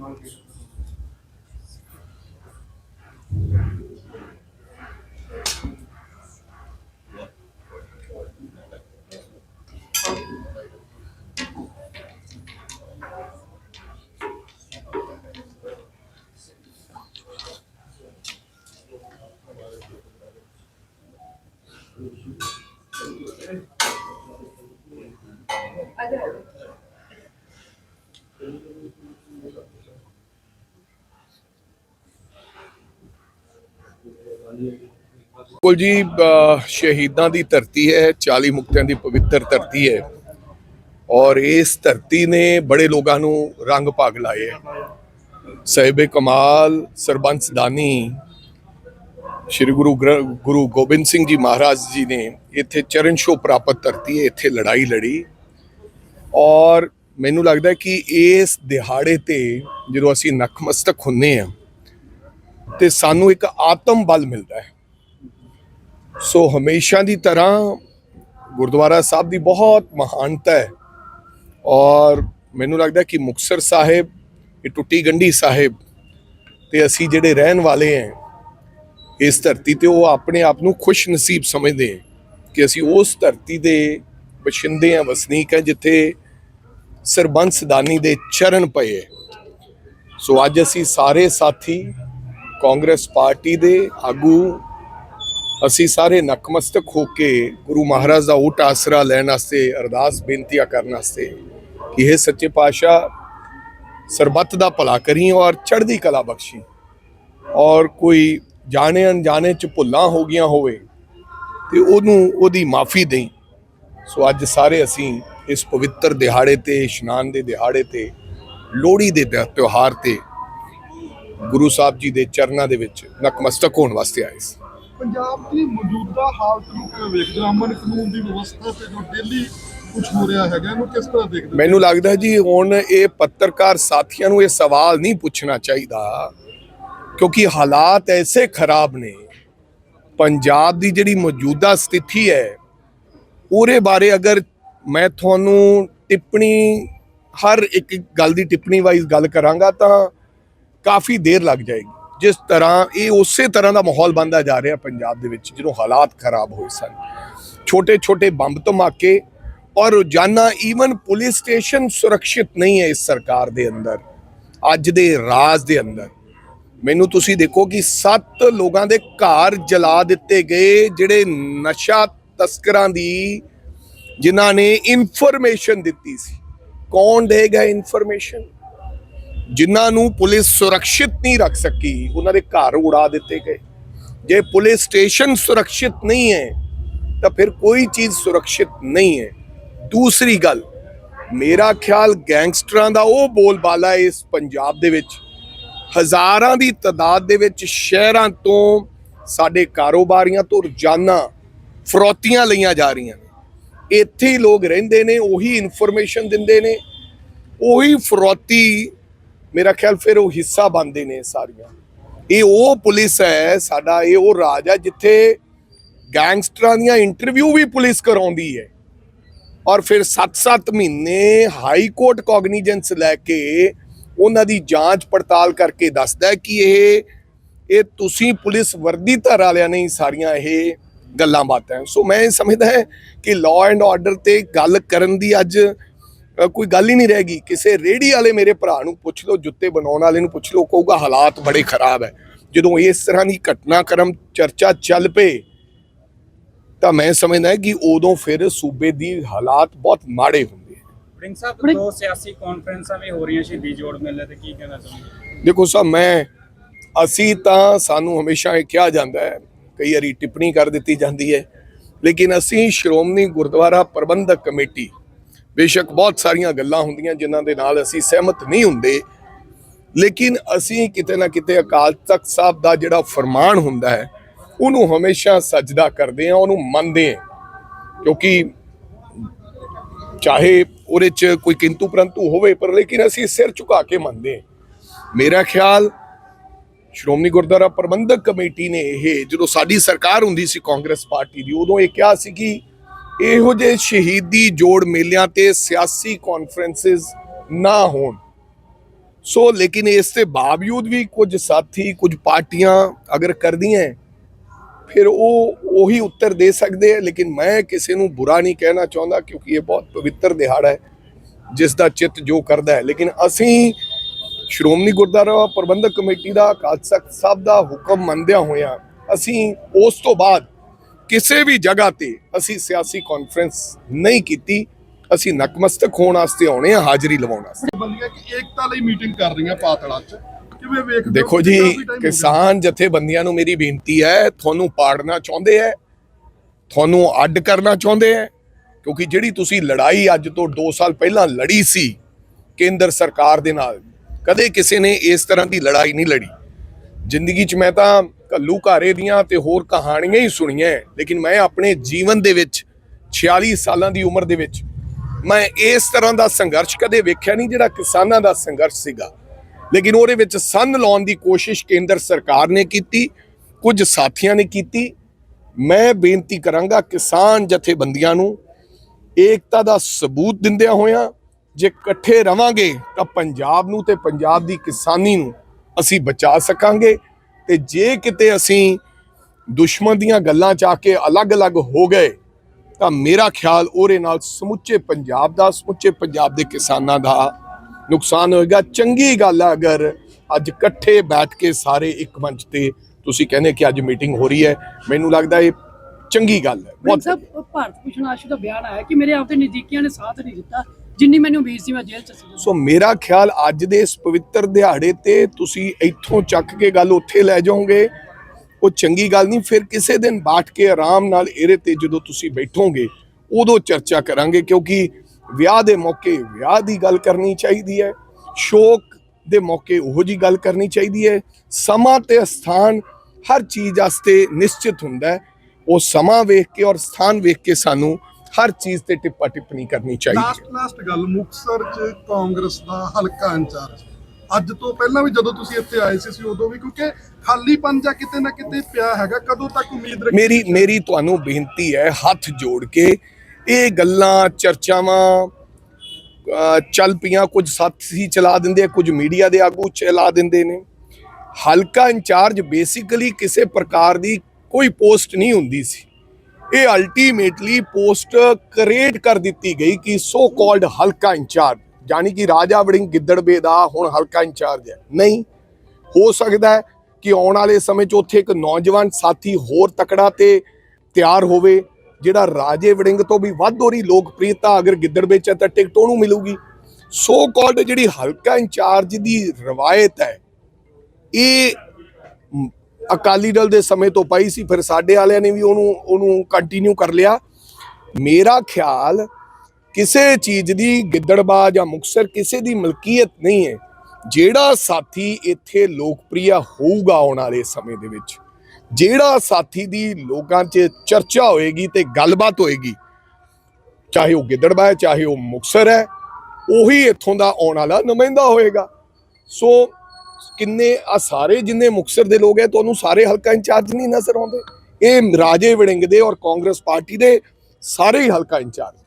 no olvido. ਬਿਲਕੁਲ ਜੀ ਸ਼ਹੀਦਾਂ ਦੀ ਧਰਤੀ ਹੈ 40 ਮੁਕਤਿਆਂ ਦੀ ਪਵਿੱਤਰ ਧਰਤੀ ਹੈ ਔਰ ਇਸ ਧਰਤੀ ਨੇ ਬੜੇ ਲੋਕਾਂ ਨੂੰ ਰੰਗ ਭਾਗ ਲਾਏ ਹੈ। ਸਾਹਿਬੇ ਕਮਾਲ, ਸਰਬੰਸ ਦਾਨੀ, ਸ੍ਰੀ ਗੁਰੂ ਗ੍ਰ- ਗੁਰੂ ਗੋਬਿੰਦ ਸਿੰਘ ਜੀ ਮਹਾਰਾਜ ਜੀ ਨੇ ਇੱਥੇ ਚਰਨ ਛੋਹ ਪ੍ਰਾਪਤ ਧਰਤੀ ਹੈ, ਇੱਥੇ ਲੜਾਈ ਲੜੀ ਔਰ ਮੈਨੂੰ ਲੱਗਦਾ ਕਿ ਇਸ ਦਿਹਾੜੇ ਤੇ ਜਦੋਂ ਅਸੀਂ ਨਖਮਸਤਕ ਹੁੰਨੇ ਆ ਤੇ ਸਾਨੂੰ ਇੱਕ ਆਤਮ ਬਲ ਮਿਲਦਾ ਹੈ ਸੋ ਹਮੇਸ਼ਾ ਦੀ ਤਰ੍ਹਾਂ ਗੁਰਦੁਆਰਾ ਸਾਹਿਬ ਦੀ ਬਹੁਤ ਮਹਾਨਤਾ ਹੈ ਔਰ ਮੈਨੂੰ ਲੱਗਦਾ ਕਿ ਮੁਕਤਸਰ ਸਾਹਿਬ, ਇਹ ਟੁੱਟੀ ਗੰਢੀ ਸਾਹਿਬ ਤੇ ਅਸੀਂ ਜਿਹੜੇ ਰਹਿਣ ਵਾਲੇ ਹਾਂ, ਇਸ ਧਰਤੀ ਤੇ ਉਹ ਆਪਣੇ ਆਪ ਨੂੰ ਖੁਸ਼ ਨਸੀਬ ਸਮਝਦੇ ਹੈ ਕਿ ਅਸੀਂ ਉਸ ਧਰਤੀ ਦੇ ਬਸ਼ਿੰਦੇ ਹਾਂ, ਵਸਨੀਕ ਹੈ, ਜਿੱਥੇ ਸਰਬੰਸ ਦਾਨੀ ਦੇ ਚਰਨ ਪਏ ਹੈ। ਸੋ ਅੱਜ ਅਸੀਂ ਸਾਰੇ ਸਾਥੀ ਕਾਂਗਰਸ ਪਾਰਟੀ ਦੇ ਆਗੂ ਅਸੀਂ ਸਾਰੇ ਨਕਮਸਤਕ ਹੋ ਕੇ ਗੁਰੂ ਮਹਾਰਾਜ ਦਾ ਓਟ ਆਸਰਾ ਲੈਣ ਵਾਸਤੇ ਅਰਦਾਸ ਬੇਨਤੀਆਂ ਕਰਨ ਵਾਸਤੇ ਕਿ ਇਹ ਸੱਚੇ ਪਾਤਸ਼ਾਹ, ਸਰਬੱਤ ਦਾ ਭਲਾ ਕਰੀ ਔਰ ਚੜ੍ਹਦੀ ਕਲਾ ਬਖਸ਼ੀ। ਔਰ ਕੋਈ ਜਾਣੇ ਅਣਜਾਣੇ ਚ ਭੁੱਲਾਂ ਹੋ ਗਈਆਂ ਹੋਵੇ ਤੇ ਉਹਨੂੰ ਉਹਦੀ ਮਾਫੀ ਦੇਈ। ਸੋ ਅੱਜ ਸਾਰੇ ਅਸੀਂ ਇਸ ਪਵਿੱਤਰ ਦਿਹਾੜੇ ਤੇ, ਇਸ਼ਨਾਨ ਦੇ ਦਿਹਾੜੇ ਤੇ, ਲੋਹੜੀ ਦੇ ਤਿਉ- ਤਿਉਹਾਰ ਤੇ ਗੁਰੂ ਸਾਹਿਬ ਜੀ ਦੇ ਚਰਨਾਂ ਦੇ ਵਿੱਚ ਨਕਮਸਤਕ ਹੋਣ ਵਾਸਤੇ ਆਏ ਸੀ। ਪੰਜਾਬ ਦੀ ਮੌਜੂਦਾ ਹਾਲਤ ਨੂੰ ਕਿਵੇਂ ਵੇਖਦੇ ਹੋ? ਅਮਨ ਕਾਨੂੰਨ ਦੀ ਵਿਵਸਥਾ ਤੇ ਜੋ ਡੇਲੀ ਕੁਝ ਹੋ ਰਿਹਾ ਹੈਗਾ ਇਹਨੂੰ ਕਿਸ ਤਰ੍ਹਾਂ ਦੇਖਦੇ? ਮੈਨੂੰ ਲੱਗਦਾ ਜੀ ਹੁਣ ਇਹ ਪੱਤਰਕਾਰ ਸਾਥੀਆਂ ਨੂੰ ਇਹ ਸਵਾਲ ਨਹੀਂ ਪੁੱਛਣਾ ਚਾਹੀਦਾ ਕਿਉਂਕਿ ਹਾਲਾਤ ਐਸੇ ਖਰਾਬ ਨੇ। ਪੰਜਾਬ ਦੀ ਜਿਹੜੀ ਮੌਜੂਦਾ ਸਥਿਤੀ ਹੈ ਉਹਦੇ ਬਾਰੇ ਅਗਰ ਮੈਂ ਤੁਹਾਨੂੰ ਟਿੱਪਣੀ ਹਰ ਇੱਕ ਗੱਲ ਦੀ ਟਿੱਪਣੀ ਵਾਈਜ਼ ਗੱਲ ਕਰਾਂਗਾ ਤਾਂ ਕਾਫੀ ਦੇਰ ਲੱਗ ਜਾਏਗੀ। ਜਿਸ ਤਰ੍ਹਾਂ ਇਹ ਉਸੇ ਤਰ੍ਹਾਂ ਦਾ ਮਾਹੌਲ ਬਣਦਾ ਜਾ ਰਿਹਾ ਪੰਜਾਬ ਦੇ ਵਿੱਚ ਜਦੋਂ ਹਾਲਾਤ ਖਰਾਬ ਹੋਏ ਸਨ। ਛੋਟੇ ਛੋਟੇ ਬੰਬ ਧਮਾਕੇ ਔਰ ਰੋਜ਼ਾਨਾ ਈਵਨ ਪੁਲਿਸ ਸਟੇਸ਼ਨ ਸੁਰੱਖਿਅਤ ਨਹੀਂ ਹੈ ਇਸ ਸਰਕਾਰ ਦੇ ਅੰਦਰ, ਅੱਜ ਦੇ ਰਾਜ ਦੇ ਅੰਦਰ। ਮੈਨੂੰ ਤੁਸੀਂ ਦੇਖੋ ਕਿ ਸੱਤ ਲੋਕਾਂ ਦੇ ਘਰ ਜਲਾ ਦਿੱਤੇ ਗਏ, ਜਿਹੜੇ ਨਸ਼ਾ ਤਸਕਰਾਂ ਦੀ, ਜਿਨ੍ਹਾਂ ਨੇ ਇਨਫੋਰਮੇਸ਼ਨ ਦਿੱਤੀ ਸੀ। ਕੌਣ ਦੇਗਾ ਇਨਫੋਰਮੇਸ਼ਨ ਜਿਨ੍ਹਾਂ ਨੂੰ ਪੁਲਿਸ ਸੁਰੱਖਿਅਤ ਨਹੀਂ ਰੱਖ ਸਕੀ, ਉਹਨਾਂ ਦੇ ਘਰ ਉਡਾ ਦਿੱਤੇ ਗਏ। ਜੇ ਪੁਲਿਸ ਸਟੇਸ਼ਨ ਸੁਰੱਖਿਅਤ ਨਹੀਂ ਹੈ, ਤਾਂ ਫਿਰ ਕੋਈ ਚੀਜ਼ ਸੁਰੱਖਿਅਤ ਨਹੀਂ ਹੈ। ਦੂਸਰੀ ਗੱਲ, ਮੇਰਾ ਖਿਆਲ ਗੈਂਗਸਟਰਾਂ ਦਾ ਉਹ ਬੋਲਬਾਲਾ ਇਸ ਪੰਜਾਬ ਦੇ ਵਿੱਚ। ਹਜ਼ਾਰਾਂ ਦੀ ਤਦਾਦ ਦੇ ਵਿੱਚ ਸ਼ਹਿਰਾਂ ਤੋਂ ਸਾਡੇ ਕਾਰੋਬਾਰੀਆਂ ਤੋਂ ਰੋਜ਼ਾਨਾ ਫਰੋਤੀਆਂ ਲਈਆਂ ਜਾ ਰਹੀਆਂ ਨੇ। ਇੱਥੇ ਹੀ ਲੋਕ ਰਹਿੰਦੇ ਨੇ, ਉਹੀ ਇਨਫੋਰਮੇਸ਼ਨ ਦਿੰਦੇ ਨੇ, ਉਹੀ ਫਰੋਤੀ ਮੇਰਾ ਖਿਆਲ ਫਿਰ ਉਹ ਹਿੱਸਾ ਬਣਦੇ ਨੇ ਸਾਰੀਆਂ। ਇਹ ਉਹ ਪੁਲਿਸ ਹੈ, ਸਾਡਾ ਇਹ ਉਹ ਰਾਜ ਹੈ, ਜਿੱਥੇ ਗੈਂਗਸਟਰਾਂ ਦੀਆਂ ਇੰਟਰਵਿਊ ਵੀ ਪੁਲਿਸ ਕਰਾਉਂਦੀ ਹੈ। ਔਰ ਫਿਰ 7-7 ਮਹੀਨੇ ਹਾਈ ਕੋਰਟ ਕੌਗਨੀਜੈਂਸ ਲੈ ਕੇ ਉਹਨਾਂ ਦੀ ਜਾਂਚ ਪੜਤਾਲ ਕਰਕੇ ਦੱਸਦਾ ਕਿ ਇਹ ਇਹ ਤੁਸੀਂ ਪੁਲਿਸ ਵਰਦੀ ਧਰ ਵਾਲਿਆਂ ਨੇ ਸਾਰੀਆਂ ਇਹ ਗੱਲਾਂ ਬਾਤਾਂ। ਸੋ ਮੈਂ ਇਹ ਸਮਝਦਾ ਹੈ ਕਿ ਲਾਅ ਐਂਡ ਆਰਡਰ ਤੇ ਗੱਲ ਕਰਨ ਦੀ ਅੱਜ ਕੋਈ ਗੱਲ ਹੀ ਨਹੀਂ ਰਹਿ ਗਈ। ਕਿਸੇ ਰੇੜੀ ਵਾਲੇ ਮੇਰੇ ਭਰਾ ਨੂੰ ਪੁੱਛ ਲਓ ਜੁੱਤੇ ਬਣਾਉਣ ਵਾਲੇ ਨੂੰ ਪੁੱਛ ਲਓ ਕਹੂਗਾ ਹਾਲਾਤ ਬੜੇ ਖਰਾਬ ਹੈ। ਜਦੋਂ ਇਸ ਤਰ੍ਹਾਂ ਦੀ ਘਟਨਾਕ੍ਰਮ ਚਰਚਾ ਚੱਲ ਪਏ ਤਾਂ ਮੈਂ ਸਮਝਦਾ ਕਿ ਉਦੋਂ ਫਿਰ ਸੂਬੇ ਦੀ ਹਾਲਾਤ ਬਹੁਤ ਮਾੜੇ ਹੁੰਦੇ ਪ੍ਰਿੰਸ ਸਾਹਿਬ ਦੋ ਸਿਆਸੀ ਕਾਨਫਰੰਸਾਂ ਵੀ ਹੋ ਰਹੀਆਂ ਸ਼ਹੀਦੀ ਜੋੜ ਮੇਲੇ ਤੇ ਕੀ ਕਹਿਣਾ ਚਾਹੁੰਦੇ ਦੇਖੋ ਸਾਹਿਬ ਮੈਂ ਅਸੀਂ ਤਾਂ ਸਾਨੂੰ ਹਮੇਸ਼ਾ ਇਹ ਕਿਹਾ ਜਾਂਦਾ ਹੈ ਕਈ ਵਾਰੀ ਟਿੱਪਣੀ ਕਰ ਦਿੱਤੀ ਜਾਂਦੀ ਹੈ ਲੇਕਿਨ ਅਸੀਂ ਸ਼੍ਰੋਮਣੀ ਗੁਰਦੁਆਰਾ ਪ੍ਰਬੰਧਕ ਕਮੇਟੀ ਬੇਸ਼ੱਕ ਬਹੁਤ ਸਾਰੀਆਂ ਗੱਲਾਂ ਹੁੰਦੀਆਂ ਜਿਨ੍ਹਾਂ ਦੇ ਨਾਲ ਅਸੀਂ ਸਹਿਮਤ ਨਹੀਂ ਹੁੰਦੇ। ਲੇਕਿਨ ਅਸੀਂ ਕਿਤੇ ਨਾ ਕਿਤੇ ਅਕਾਲ ਤਖਤ ਸਾਹਿਬ ਦਾ ਜਿਹੜਾ ਫਰਮਾਨ ਹੁੰਦਾ ਹੈ, ਉਹਨੂੰ ਹਮੇਸ਼ਾ ਸਜਦਾ ਕਰਦੇ ਹਾਂ, ਉਹਨੂੰ ਮੰਨਦੇ ਹਾਂ। ਕਿਉਂਕਿ ਚਾਹੇ ਉਹਦੇ ਚ ਕੋਈ ਕਿੰਤੂ ਪਰੰਤੂ ਹੋਵੇ, ਪਰ ਲੇਕਿਨ ਅਸੀਂ ਸਿਰ ਝੁਕਾ ਕੇ ਮੰਨਦੇ ਹਾਂ। ਮੇਰਾ ਖਿਆਲ ਸ਼੍ਰੋਮਣੀ ਗੁਰਦੁਆਰਾ ਪ੍ਰਬੰਧਕ ਕਮੇਟੀ ਨੇ ਇਹ, ਜਦੋਂ ਸਾਡੀ ਸਰਕਾਰ ਹੁੰਦੀ ਸੀ ਕਾਂਗਰਸ ਪਾਰਟੀ ਦੀ, ਉਦੋਂ ਇਹ ਕਿਹਾ ਸੀ ਕਿ ਇਹੋ ਜਿਹੇ ਸ਼ਹੀਦੀ ਜੋੜ ਮੇਲਿਆਂ ਤੇ ਸਿਆਸੀ ਕਾਨਫਰੰਸਸ ਨਾ ਹੋਣ। ਸੋ ਲੇਕਿਨ ਇਸ ਦੇ ਬਾਵਜੂਦ ਵੀ ਕੁਝ ਸਾਥੀ, ਕੁਝ ਪਾਰਟੀਆਂ ਅਗਰ ਕਰਦੀਆਂ ਫਿਰ ਉਹ ਉਹੀ ਉੱਤਰ ਦੇ ਸਕਦੇ ਆ ਲੇਕਿਨ ਮੈਂ ਕਿਸੇ ਨੂੰ ਬੁਰਾ ਨਹੀਂ ਕਹਿਣਾ ਚਾਹੁੰਦਾ ਕਿਉਂਕਿ ਇਹ ਬਹੁਤ ਪਵਿੱਤਰ ਦਿਹਾੜਾ ਹੈ, ਜਿਸ ਦਾ ਚਿੱਤ ਜੋ ਕਰਦਾ ਹੈ। ਲੇਕਿਨ ਅਸੀਂ ਸ਼੍ਰੋਮਣੀ ਗੁਰਦੁਆਰਾ ਪ੍ਰਬੰਧਕ ਕਮੇਟੀ ਦਾ ਅਕਾਲ ਤਖਤ ਸਾਹਿਬ ਦਾ ਹੁਕਮ ਮੰਨਦਿਆਂ ਹੋਇਆਂ ਅਸੀਂ ਉਸ ਤੋਂ ਬਾਅਦ ਕਿਸੇ ਵੀ ਜਗ੍ਹਾ ਤੇ ਅਸੀਂ ਸਿਆਸੀ ਕਾਨਫਰੰਸ ਨਹੀਂ ਕੀਤੀ ਅਸੀਂ ਨਕਮਸਤਕ ਹੋਣ ਵਾਸਤੇ ਆਉਣੇ ਆ ਹਾਜ਼ਰੀ ਲਵਾਉਣ ਵਾਸਤੇ। ਬੰਦੀਆਂ ਕਿ ਏਕਤਾ ਲਈ ਮੀਟਿੰਗ ਕਰ ਰਹੀਆਂ ਪਾਤੜਾ 'ਚ। ਕਿਵੇਂ ਵੇਖਦੇ ਦੇਖੋ ਜੀ। ਕਿਸਾਨ ਜਥੇਬੰਦੀਆਂ ਨੂੰ ਮੇਰੀ ਬੇਨਤੀ ਹੈ ਤੁਹਾਨੂੰ ਪਾੜਨਾ ਚਾਹੁੰਦੇ ਹੈ ਤੁਹਾਨੂੰ ਅੱਡ ਕਰਨਾ ਚਾਹੁੰਦੇ ਹੈ ਕਿਉਂਕਿ ਜਿਹੜੀ ਤੁਸੀਂ ਲੜਾਈ ਅੱਜ ਤੋਂ 2 ਸਾਲ ਪਹਿਲਾਂ ਲੜੀ ਸੀ ਕੇਂਦਰ ਸਰਕਾਰ ਦੇ ਨਾਲ ਕਦੇ ਕਿਸੇ ਨੇ ਇਸ ਤਰ੍ਹਾਂ ਦੀ ਲੜਾਈ ਨਹੀਂ ਲੜੀ। ਜ਼ਿੰਦਗੀ 'ਚ ਮੈਂ ਤਾਂ ਘਾਰੇ ਦੀਆਂ ਤੇ ਹੋਰ ਕਹਾਣੀਆਂ ਹੀ ਸੁਣੀਆਂ ਹੈ, ਲੇਕਿਨ ਮੈਂ ਆਪਣੇ ਜੀਵਨ ਦੇ ਵਿੱਚ 46 ਸਾਲਾਂ ਦੀ ਉਮਰ ਦੇ ਵਿੱਚ ਮੈਂ ਇਸ ਤਰ੍ਹਾਂ ਦਾ ਸੰਘਰਸ਼ ਕਦੇ ਵੇਖਿਆ ਨਹੀਂ ਜਿਹੜਾ ਕਿਸਾਨਾਂ ਦਾ ਸੰਘਰਸ਼ ਸੀਗਾ। ਲੇਕਿਨ ਉਹਦੇ ਵਿੱਚ ਸੰਨ ਲਾਉਣ ਦੀ ਕੋਸ਼ਿਸ਼ ਕੇਂਦਰ ਸਰਕਾਰ ਨੇ ਕੀਤੀ ਕੁਝ ਸਾਥੀਆਂ ਨੇ ਕੀਤੀ। ਮੈਂ ਬੇਨਤੀ ਕਰਾਂਗਾ ਕਿਸਾਨ ਜਥੇਬੰਦੀਆਂ ਨੂੰ ਏਕਤਾ ਦਾ ਸਬੂਤ ਦਿੰਦਿਆਂ ਹੋਇਆਂ ਜੇ ਇਕੱਠੇ ਰਵਾਂਗੇ ਤਾਂ ਪੰਜਾਬ ਨੂੰ ਤੇ ਪੰਜਾਬ ਦੀ ਕਿਸਾਨੀ ਨੂੰ ਅਸੀਂ ਬਚਾ ਸਕਾਂਗੇ। ਤੇ ਜੇ ਕਿਤੇ ਅਸੀਂ ਦੁਸ਼ਮਣ ਦੀਆਂ ਗੱਲਾਂ ਚ ਆ ਕੇ ਅਲੱਗ-ਅਲੱਗ ਹੋ ਗਏ, ਤਾਂ ਮੇਰਾ ਖਿਆਲ ਉਹਦੇ ਨਾਲ ਸਮੁੱਚੇ ਪੰਜਾਬ ਦਾ, ਸਮੁੱਚੇ ਪੰਜਾਬ ਦੇ ਕਿਸਾਨਾਂ ਦਾ ਨੁਕਸਾਨ ਹੋਏਗਾ। ਚੰਗੀ ਗੱਲ ਹੈ ਅਗਰ ਅੱਜ ਇਕੱਠੇ ਬੈਠ ਕੇ ਸਾਰੇ ਇੱਕ ਮੰਚ ਤੇ ਤੁਸੀਂ ਕਹਿੰਦੇ ਕਿ ਅੱਜ ਮੀਟਿੰਗ ਹੋ ਰਹੀ ਹੈ, ਮੈਨੂੰ ਲੱਗਦਾ ਇਹ ਚੰਗੀ ਗੱਲ ਹੈ। ਬਹੁਤ ਸਾਹਿਬ ਭਾਰਤ ਭੂਸ਼ਣ ਆਸ਼ੂ ਦਾ ਬਿਆਨ ਆਇਆ ਕਿ ਮੇਰੇ ਆਪਦੇ ਨਜ਼ਦੀਕੀਆਂ ਨੇ ਸਾਥ ਨਹੀਂ ਦਿੱਤਾ। ਜਿੰਨੀ ਮੈਨੂੰ ਉਮੀਦ ਸੀ ਮੈਂ ਜੇਲ੍ਹ ਚ ਸੀ ਸੋ ਮੇਰਾ ਖਿਆਲ ਅੱਜ ਦੇ ਇਸ ਪਵਿੱਤਰ ਦਿਹਾੜੇ ਤੇ ਤੁਸੀਂ ਇੱਥੋਂ ਚੱਕ ਕੇ ਗੱਲ ਉੱਥੇ ਲੈ ਜਾਓਗੇ। ਉਹ ਚੰਗੀ ਗੱਲ ਨਹੀਂ, ਫਿਰ ਕਿਸੇ ਦਿਨ ਬਾਟ ਕੇ ਆਰਾਮ ਨਾਲ ਇਹਦੇ ਤੇ ਜਦੋਂ ਤੁਸੀਂ ਬੈਠੋਗੇ, ਉਦੋਂ ਚਰਚਾ ਕਰਾਂਗੇ ਕਿਉਂਕਿ ਵਿਆਹ ਦੇ ਮੌਕੇ ਵਿਆਹ ਦੀ ਗੱਲ ਕਰਨੀ ਚਾਹੀਦੀ ਹੈ, ਸ਼ੋਕ ਦੇ ਮੌਕੇ ਉਹੋ ਜੀ ਗੱਲ ਕਰਨੀ ਚਾਹੀਦੀ ਹੈ। ਸਮਾਂ ਤੇ ਸਥਾਨ ਹਰ ਚੀਜ਼ ਵਾਸਤੇ ਨਿਸ਼ਚਿਤ ਹੁੰਦਾ ਹੈ। ਉਹ ਸਮਾਂ ਵੇਖ ਕੇ ਔਰ ਸਥਾਨ ਵੇਖ ਕੇ ਸਾਨੂੰ ਹਰ ਚੀਜ਼ ਤੇ ਟਿੱਪਾ ਟਿੱਪਣੀ ਕਰਨੀ ਚਾਹੀਦੀ ਹੈ। ਲਾਸਟ ਲਾਸਟ ਗੱਲ ਮੁਕਸਰ ਚ ਕਾਂਗਰਸ ਦਾ ਹਲਕਾ ਇੰਚਾਰਜ। ਅੱਜ ਤੋਂ ਪਹਿਲਾਂ ਵੀ ਜਦੋਂ ਤੁਸੀਂ ਇੱਥੇ ਆਏ ਸੀ ਸੀ ਉਦੋਂ ਵੀ ਕਿਉਂਕਿ ਖਾਲੀ ਪੰਜਾ ਕਿਤੇ ਨਾ ਕਿਤੇ ਪਿਆ ਹੈਗਾ ਕਦੋਂ ਤੱਕ ਉਮੀਦ ਰੱਖੀ ਮੇਰੀ ਮੇਰੀ ਤੁਹਾਨੂੰ ਬੇਨਤੀ ਹੈ ਹੱਥ ਜੋੜ ਕੇ ਇਹ ਗੱਲਾਂ ਚਰਚਾਵਾਂ ਚੱਲ ਪਈਆਂ ਕੁਝ ਸਾਥੀ ਚਲਾ ਦਿੰਦੇ ਆ ਕੁਝ ਮੀਡੀਆ ਦੇ ਆਗੂ ਚਲਾ ਦਿੰਦੇ ਨੇ। ਹਲਕਾ ਇੰਚਾਰਜ ਬੇਸਿਕਲੀ ਕਿਸੇ ਪ੍ਰਕਾਰ ਦੀ ਕੋਈ ਪੋਸਟ ਨਹੀਂ ਹੁੰਦੀ ਸੀ। ਇਹ ਅਲਟੀਮੇਟਲੀ ਪੋਸਟ ਕ੍ਰੀਏਟ ਕਰ ਦਿੱਤੀ ਗਈ ਕਿ ਸੋ ਕਾਲਡ ਹਲਕਾ ਇੰਚਾਰਜ ਯਾਨੀ ਕਿ ਰਾਜਾ ਵੜਿੰਗ ਗਿੱਦੜਬੇ ਦਾ ਹੁਣ ਹਲਕਾ ਇੰਚਾਰਜ ਹੈ। ਨਹੀਂ, ਹੋ ਸਕਦਾ ਹੈ ਕਿ ਆਉਣ ਵਾਲੇ ਸਮੇਂ 'ਚ ਉੱਥੇ ਇੱਕ ਨੌਜਵਾਨ ਸਾਥੀ ਹੋਰ ਤਕੜਾ ਤੇ ਤਿਆਰ ਹੋਵੇ, ਜਿਹੜਾ ਰਾਜੇ ਵੜਿੰਗ ਤੋਂ ਵੀ ਵੱਧ ਹੋਰੀ ਲੋਕਪ੍ਰਿਯਤਾ ਅਗਰ ਗਿੱਦੜਬੇ 'ਚ ਹੈ ਤਾਂ ਟਿਕਟ ਉਹਨੂੰ ਮਿਲੂਗੀ। ਸੋ ਕਾਲਡ ਜਿਹੜੀ ਹਲਕਾ ਇੰਚਾਰਜ ਦੀ ਰਵਾਇਤ ਹੈ, ਇਹ ਅਕਾਲੀ ਦਲ ਦੇ ਸਮੇਂ ਤੋਂ ਪਾਈ ਸੀ, ਫਿਰ ਸਾਡੇ ਵਾਲਿਆਂ ਨੇ ਵੀ ਉਹਨੂੰ ਉਹਨੂੰ ਕੰਟੀਨਿਊ ਕਰ ਲਿਆ। ਮੇਰਾ ਖਿਆਲ ਕਿਸੇ ਚੀਜ਼ ਦੀ ਗਿੱਦੜਬਾ ਜਾਂ ਮੁਕਸਰ ਕਿਸੇ ਦੀ ਮਲਕੀਅਤ ਨਹੀਂ ਹੈ, ਜਿਹੜਾ ਸਾਥੀ ਇੱਥੇ ਲੋਕਪ੍ਰਿਯ ਹੋਊਗਾ ਆਉਣ ਵਾਲੇ ਸਮੇਂ ਦੇ ਵਿੱਚ। ਜਿਹੜਾ ਸਾਥੀ ਦੀ ਲੋਕਾਂ 'ਚ ਚਰਚਾ ਹੋਏਗੀ ਤੇ ਗੱਲਬਾਤ ਹੋਏਗੀ, ਚਾਹੇ ਉਹ ਗਿੱਦੜਬਾ ਹੈ, ਚਾਹੇ ਉਹ ਮੁਕਸਰ ਹੈ, ਉਹੀ ਇੱਥੋਂ ਦਾ ਆਉਣ ਵਾਲਾ ਨੁਮਾਇੰਦਾ ਹੋਏਗਾ। ਸੋ ਕਿੰਨੇ ਆ ਸਾਰੇ ਜਿੰਨੇ ਮੁਕਸਰ ਦੇ ਲੋਕ ਹੈ, ਤੁਹਾਨੂੰ ਸਾਰੇ ਹਲਕਾ ਇੰਚਾਰਜ ਨਹੀਂ ਨਜ਼ਰ ਆਉਂਦੇ। ਇਹ ਰਾਜੇ ਵੜਿੰਗ ਦੇ ਔਰ ਕਾਂਗਰਸ ਪਾਰਟੀ ਦੇ ਸਾਰੇ ਹੀ ਹਲਕਾ ਇੰਚਾਰਜ।